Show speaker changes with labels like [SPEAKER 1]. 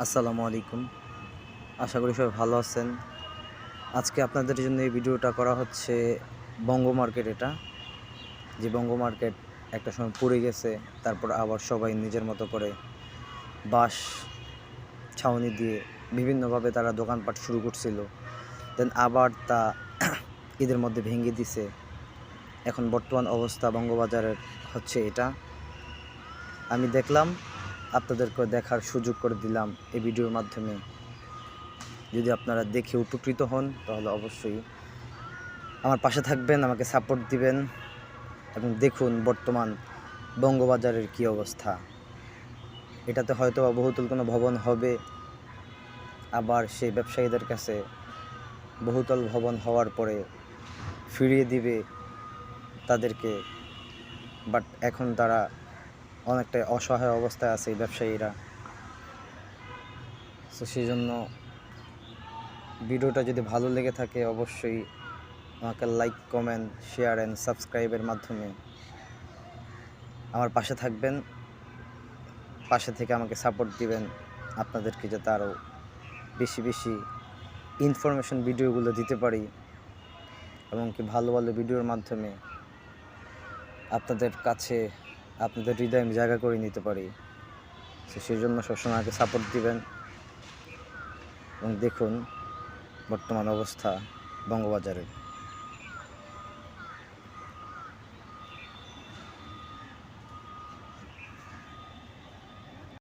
[SPEAKER 1] আসসালামু আলাইকুম। আশা করি সবাই ভালো আছেন। আজকে আপনাদের জন্য এই ভিডিওটা করা হচ্ছে বঙ্গ মার্কেট এটা। যে বঙ্গ মার্কেট একটা সময় পুড়ে গেছে, তারপর আবার সবাই নিজের মতো করে বাঁশ, ছাউনি দিয়ে বিভিন্নভাবে তারা দোকানপাট শুরু করছিল। দেন আবার তা ঈদের মধ্যে ভেঙে দিছে। এখন বর্তমান অবস্থা বঙ্গবাজারের হচ্ছে এটা। আমি দেখলাম আপনাদেরকে দেখার সুযোগ করে দিলাম এই ভিডিওর মাধ্যমে। যদি আপনারা দেখে উপকৃত হন, তাহলে অবশ্যই আমার পাশে থাকবেন, আমাকে সাপোর্ট দিবেন এবং দেখুন বর্তমান বঙ্গবাজারের কি অবস্থা। এটাতে হয়তো বা বহুতল কোনো ভবন হবে, আবার সেই ব্যবসায়ীদের কাছে বহুতল ভবন হওয়ার পরে ফিরিয়ে দিবে তাদেরকে। বাট এখন তারা অনেকটাই অসহায় অবস্থায় আছে এই ব্যবসায়ীরা। তো সেই জন্য ভিডিওটা যদি ভালো লেগে থাকে, অবশ্যই আমাকে লাইক কমেন্ট শেয়ার অ্যান্ড সাবস্ক্রাইবের মাধ্যমে আমার পাশে থাকবেন। পাশে থেকে আমাকে সাপোর্ট দিবেন। আপনাদেরকে যাতে আরও বেশি বেশি ইনফরমেশন ভিডিওগুলো দিতে পারি এবং কি ভালো ভালো ভিডিওর মাধ্যমে আপনাদের কাছে আপনাদের হৃদয় আমি জায়গা করে নিতে পারি। তো সেই জন্য সবসময় আগে সাপোর্ট দিবেন। এবং দেখুন বর্তমান অবস্থা বঙ্গবাজারের